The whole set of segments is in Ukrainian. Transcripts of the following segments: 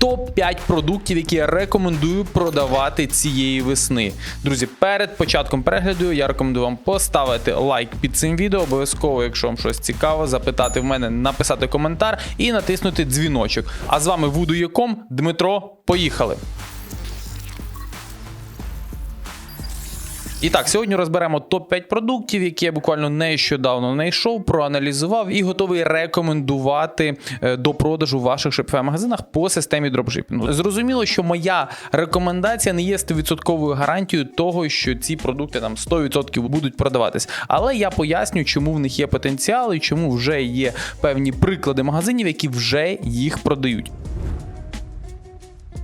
топ-5 продуктів, які я рекомендую продавати цієї весни. Друзі, перед початком перегляду я рекомендую вам поставити лайк під цим відео. Обов'язково, якщо вам щось цікаво, запитати в мене, написати коментар і натиснути дзвіночок. А з вами Вудуєком Дмитро. Поїхали! І так, сьогодні розберемо топ-5 продуктів, які я буквально нещодавно знайшов, проаналізував і готовий рекомендувати е, до продажу в ваших Shopify магазинах по системі дропшипінгу. Зрозуміло, що моя рекомендація не є 100% гарантією того, що ці продукти там 100% будуть продаватись. Але я поясню, чому в них є потенціал і чому вже є певні приклади магазинів, які вже їх продають.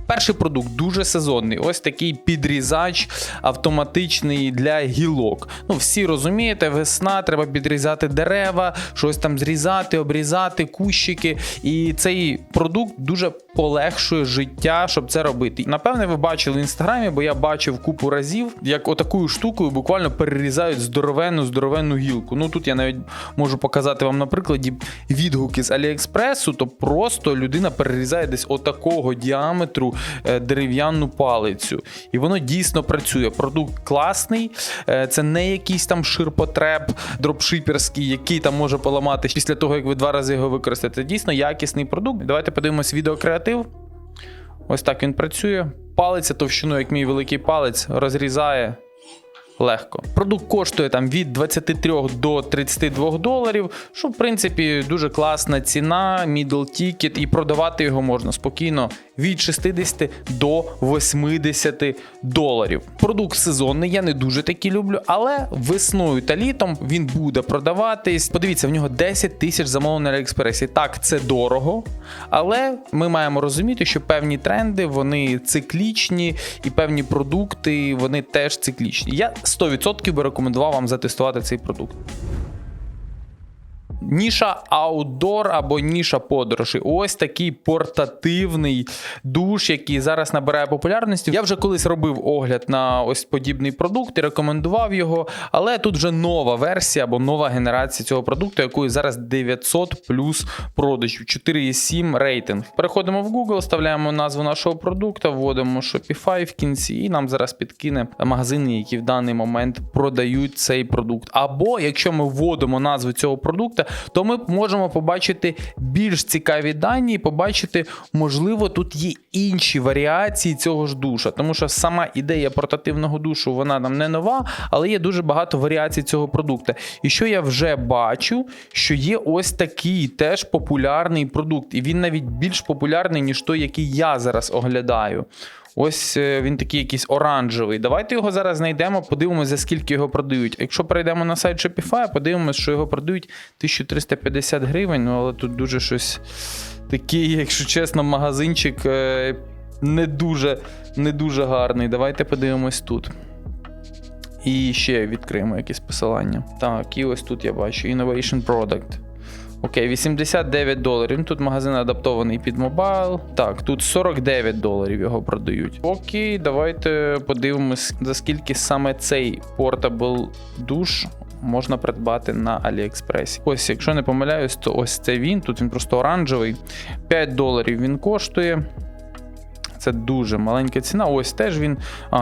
Перший продукт дуже сезонний. Ось такий підрізач автоматичний для гілок. Ну, всі розумієте, весна, треба підрізати дерева, щось там зрізати, обрізати, кущики. І цей продукт дуже полегшує життя, щоб це робити. Напевне, ви бачили в інстаграмі, бо я бачив купу разів, як отакою штукою буквально перерізають здоровенну здоровенну гілку. Ну тут я навіть можу показати вам на прикладі відгуки з Аліекспресу, то просто людина перерізає десь отакого діаметру е, дерев'яну палицю. І воно дійсно працює. Продукт класний, е, це не якийсь там ширпотреб дропшиперський, який там може поламати після того, як ви два рази його використаєте. Дійсно якісний продукт. Давайте подивимось відеокреатив. Ось так він працює. Палиця товщиною, як мій великий палець, розрізає легко. Продукт коштує там від 23 до 32 доларів, що в принципі дуже класна ціна, middle ticket, і продавати його можна спокійно від 60 до 80 доларів. Продукт сезонний, я не дуже такі люблю, але весною та літом він буде продаватись. Подивіться, в нього 10 тисяч замовлень на Аліекспресі. Так, це дорого, але ми маємо розуміти, що певні тренди вони циклічні, і певні продукти вони теж циклічні. Я 100% би рекомендував вам затестувати цей продукт. Ніша аутдор або ніша подорожі. Ось такий портативний душ, який зараз набирає популярності. Я вже колись робив огляд на ось подібний продукт і рекомендував його. Але тут вже нова версія або нова генерація цього продукту, якої зараз 900 плюс продажів, 4,7 рейтинг. Переходимо в Google, вставляємо назву нашого продукту, вводимо Shopify в кінці, і нам зараз підкине магазини, які в даний момент продають цей продукт. Або якщо ми вводимо назву цього продукту, то ми можемо побачити більш цікаві дані і побачити, можливо, тут є інші варіації цього ж душа. Тому що сама ідея портативного душу вона нам не нова, але є дуже багато варіацій цього продукту. І що я вже бачу, що є ось такий теж популярний продукт, і він навіть більш популярний, ніж той, який я зараз оглядаю. Ось е, він такий якийсь оранжевий. Давайте його зараз знайдемо, подивимося, за скільки його продають. Якщо перейдемо на сайт Shopify, подивимося, що його продають 1350 гривень. Ну, але тут дуже щось такий, якщо чесно, магазинчик е, не дуже, не дуже гарний. Давайте подивимось тут. І ще відкриємо якесь посилання. Так, і ось тут я бачу Innovation Product. Окей, 89 доларів. Тут магазин адаптований під мобайл. Так, тут 49 доларів його продають. Окей, давайте подивимось, за скільки саме цей портабл душ можна придбати на Аліекспресі. Ось, якщо не помиляюсь, то ось це він. Тут він просто оранжевий. 5 доларів він коштує. Це дуже маленька ціна. Ось теж він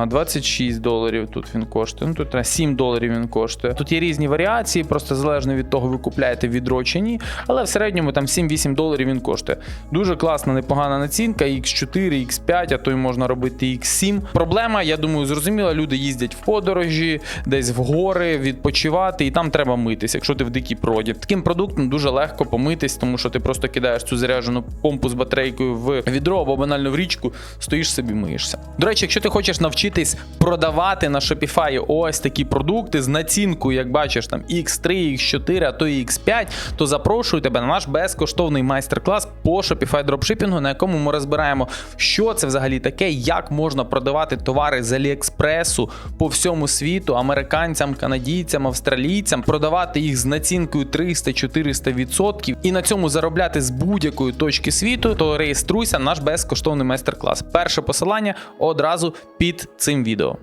26 доларів. Тут він коштує. Ну тут 7 доларів він коштує. Тут є різні варіації, просто залежно від того, ви купляєте відро чи ні. Але в середньому там 7-8 доларів він коштує. Дуже класна, непогана націнка. X4, X5, а то й можна робити X7. Проблема, я думаю, зрозуміла. Люди їздять в подорожі, десь в гори, відпочивати, і там треба митись, якщо ти в дикій природі. Таким продуктом дуже легко помитись, тому що ти просто кидаєш цю заряджену помпу з батарейкою в відро або банально в річку стоїш собі миєшся. До речі, якщо ти хочеш навчитись продавати на Shopify ось такі продукти з націнкою, як бачиш, там X3, X4, а то і X5, то запрошую тебе на наш безкоштовний майстер-клас по Shopify дропшипінгу, на якому ми розбираємо, що це взагалі таке, як можна продавати товари з Аліекспресу по всьому світу, американцям, канадійцям, австралійцям, продавати їх з націнкою 300-400% і на цьому заробляти з будь-якої точки світу, то реєструйся на наш безкоштовний майстер-клас. Перше посилання одразу під цим відео.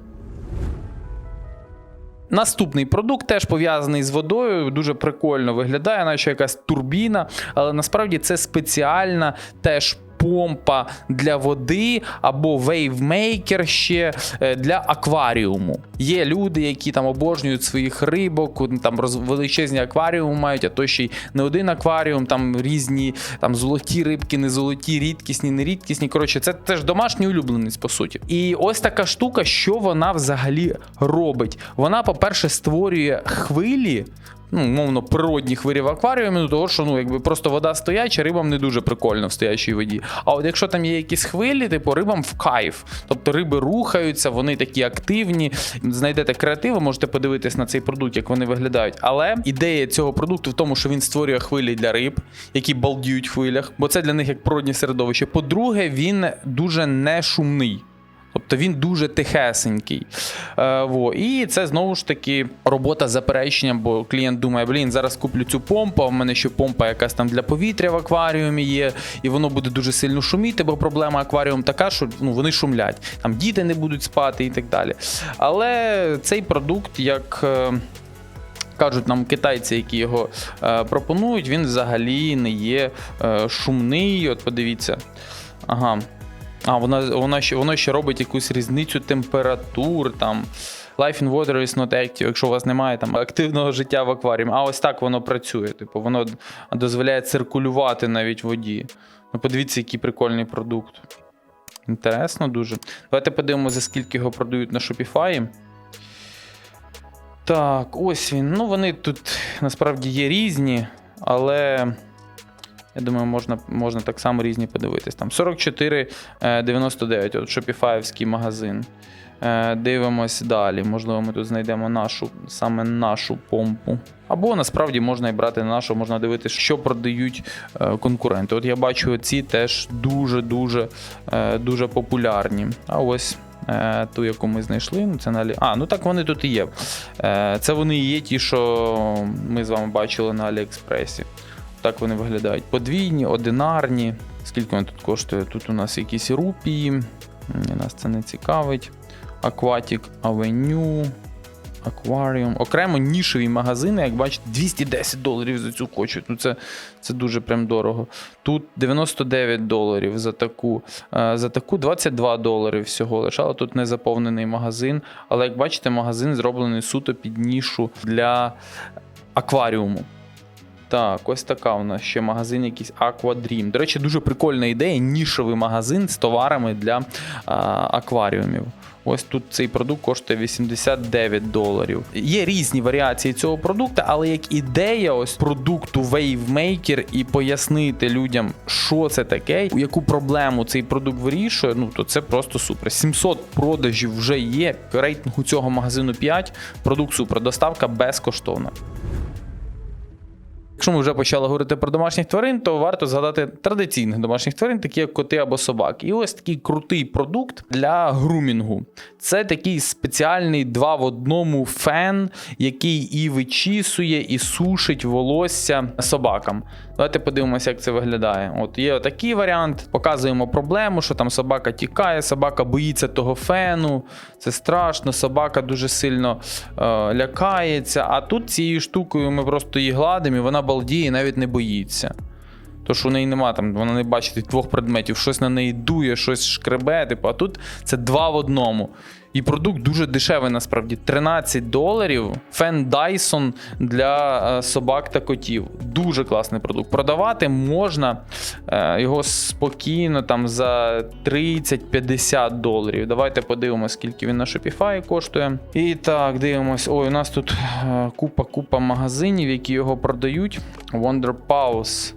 Наступний продукт теж пов'язаний з водою, дуже прикольно виглядає, наче якась турбіна, але насправді це спеціальна теж помпа для води або вейвмейкер ще е, для акваріуму. Є люди, які там обожнюють своїх рибок, там величезні акваріуми мають, а то ще й не один акваріум, там різні там золоті рибки, не золоті, рідкісні, не рідкісні. Коротше, це теж домашній улюбленець, по суті. І ось така штука, що вона взагалі робить. Вона, по-перше, створює хвилі. Ну, мовно, природні хвилі в акваріумі, ну того, що ну, якби просто вода стояча, рибам не дуже прикольно в стоячій воді. А от якщо там є якісь хвилі, типу рибам в кайф. Тобто риби рухаються, вони такі активні. Знайдете креативи, можете подивитись на цей продукт, як вони виглядають. Але ідея цього продукту в тому, що він створює хвилі для риб, які балдіють в хвилях, бо це для них як природні середовище. По-друге, він дуже не шумний. Тобто він дуже тихесенький. Е, во. І це знову ж таки робота з запереченням, бо клієнт думає, блін, зараз куплю цю помпу, а в мене ще помпа якась там для повітря в акваріумі є, і воно буде дуже сильно шуміти, бо проблема акваріум така, що ну, вони шумлять. Там діти не будуть спати і так далі. Але цей продукт, як. е, Кажуть нам китайці, які його е, пропонують, він взагалі не є е, шумний. От подивіться. Ага. А, вона, вона ще, воно ще робить якусь різницю температур. там. Life in water is not active, якщо у вас немає там активного життя в акваріумі. А ось так воно працює. Типу, воно дозволяє циркулювати навіть воді. Ну, подивіться, який прикольний продукт. Інтересно дуже. Давайте подивимося, за скільки його продають на Shopify. Так, ось він. Ну, вони тут насправді є різні, але. Я думаю, можна, можна так само різні подивитись. Там 44,99, от Shopify магазин. Е, Дивимось далі. Можливо, ми тут знайдемо нашу, саме нашу помпу. Або насправді можна і брати на нашу, можна дивитися, що продають е, конкуренти. От я бачу, ці теж дуже-дуже е, дуже популярні. А ось. е, Ту, яку ми знайшли, ну це на. А, ну так вони тут і є. Е, Це вони і є ті, що ми з вами бачили на Аліекспресі. Так вони виглядають. Подвійні, одинарні. Скільки вони тут коштує? Тут у нас якісь рупії. Нас це не цікавить. Aquatic Avenue. Акваріум. Окремо нішеві магазини, як бачите, 210 доларів за цю хочуть. Ну це, це дуже прям дорого. Тут 99 доларів за таку. Е, За таку 22 долари всього лише. Але тут не заповнений магазин. Але як бачите, магазин зроблений суто під нішу для акваріуму. Так, ось така у нас ще магазин, якийсь Aqua Dream. До речі, дуже прикольна ідея. Нішевий магазин з товарами для а, акваріумів. Ось тут цей продукт коштує 89 доларів. Є різні варіації цього продукту, але як ідея ось продукту WaveMaker і пояснити людям, що це таке, яку проблему цей продукт вирішує, ну то це просто супер. 700 продажів вже є. Рейтинг у цього магазину 5. Продукт супер. Доставка безкоштовна. Якщо ми вже почали говорити про домашніх тварин, то варто згадати традиційних домашніх тварин, такі як коти або собаки. І ось такий крутий продукт для грумінгу. Це такий спеціальний два в одному фен, який і вичісує, і сушить волосся собакам. Давайте подивимося, як це виглядає. От є такий варіант. Показуємо проблему, що там собака тікає, собака боїться того фену. Це страшно, собака дуже сильно е, лякається. А тут цією штукою ми просто її гладимо, і вона балдіє навіть не боїться. То, що у неї нема там, вона не бачить двох предметів, щось на неї дує, щось шкребе, типу, а тут це два в одному. І продукт дуже дешевий насправді 13 доларів. Фен Dyson для е, собак та котів. Дуже класний продукт. Продавати можна е, його спокійно там за 30-50 доларів. Давайте подивимося, скільки він на Shopify коштує. І так, дивимось. Ой, у нас тут купа-купа магазинів, які його продають. Wonder Pause.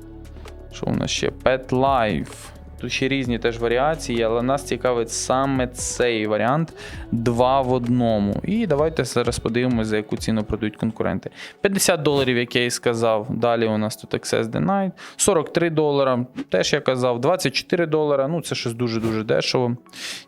Що у нас ще? Pet Life. Тут ще різні теж варіації, але нас цікавить саме цей варіант два в одному. І давайте зараз подивимося, за яку ціну продають конкуренти. 50 доларів, як я і сказав. Далі у нас тут Access Denied. 43 долара, теж я казав, 24 долара. Ну, це щось дуже-дуже дешево.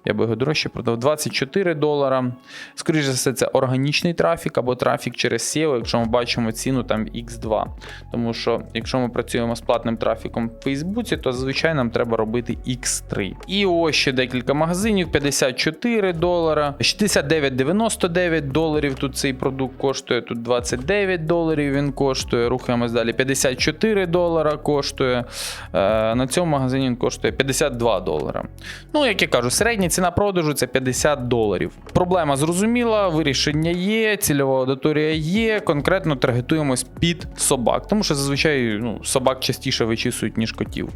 Я би його дорожче продав. 24 долара. Скоріше за все, це органічний трафік або трафік через SEO, якщо ми бачимо ціну там X2. Тому що, якщо ми працюємо з платним трафіком в Фейсбуці, то зазвичай нам треба робити зробити X3. І ось ще декілька магазинів: 54 долара, 69,99 доларів. Тут цей продукт коштує. Тут 29 доларів він коштує. Рухаємось далі. 54 долара коштує. Е, на цьому магазині він коштує 52 долара. Ну, як я кажу, середня ціна продажу це 50 доларів. Проблема зрозуміла, вирішення є, цільова аудиторія є. Конкретно таргетуємось під собак, тому що зазвичай ну, собак частіше вичісують, ніж котів.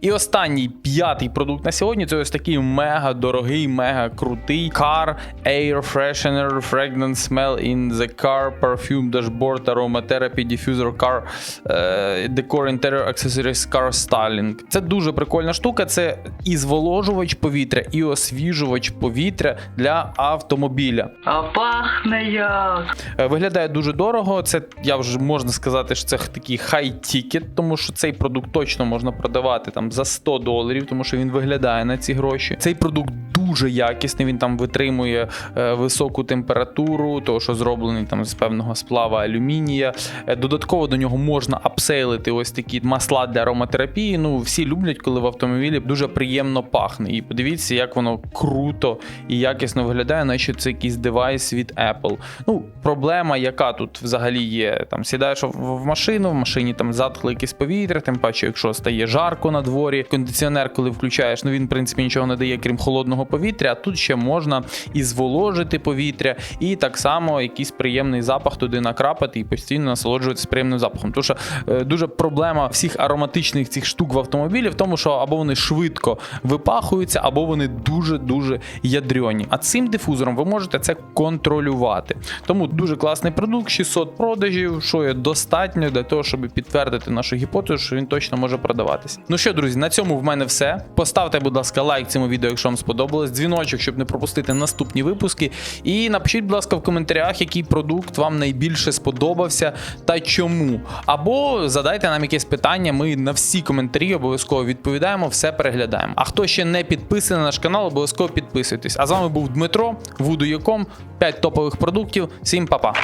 І останній п'ятий продукт на сьогодні це ось такий мега дорогий, мега крутий Car Air Freshener Fragrance Smell in the Car Perfume Dashboard Aromatherapy Diffuser Car е, Decor Interior Accessories Car Styling. Це дуже прикольна штука. Це і зволожувач повітря, і освіжувач повітря для автомобіля. А пахне як. Е, Виглядає дуже дорого. Це я вже можна сказати, що це такий хай-тікет, тому що цей продукт точно можна продавати там за 100 доларів, тому що він виглядає на ці гроші. Цей продукт дуже якісний. Він там витримує е, високу температуру, того що зроблений там з певного сплава алюмінія. Е, Додатково до нього можна апсейлити ось такі масла для ароматерапії. Ну всі люблять, коли в автомобілі дуже приємно пахне. І подивіться, як воно круто і якісно виглядає, наче це якийсь девайс від Apple. Ну, проблема, яка тут взагалі є. Там сідаєш в машину, в машині там затхле якесь повітря, тим паче, якщо стає жарко на дворі. Кондиціонер, коли включаєш, ну він в принципі нічого не дає, крім холодного повітря. А тут ще можна і зволожити повітря, і так само якийсь приємний запах туди накрапати і постійно насолоджуватися приємним запахом. Тому що е, дуже проблема всіх ароматичних цих штук в автомобілі в тому, що або вони швидко випахуються, або вони дуже дуже ядрьоні. А цим дифузором ви можете це контролювати. Тому дуже класний продукт, 600 продажів, що є достатньо для того, щоб підтвердити нашу гіпотезу, що він точно може продаватися. Ну що, друзі, на цьому в мене все. Поставте, будь ласка, лайк цьому відео, якщо вам сподобалось, дзвіночок, щоб не пропустити наступні випуски. І напишіть, будь ласка, в коментарях, який продукт вам найбільше сподобався та чому. Або задайте нам якесь питання. Ми на всі коментарі обов'язково відповідаємо, все переглядаємо. А хто ще не підписаний на наш канал, обов'язково підписуйтесь. А з вами був Дмитро, Вуду.com, 5 топових продуктів. Всім па-па!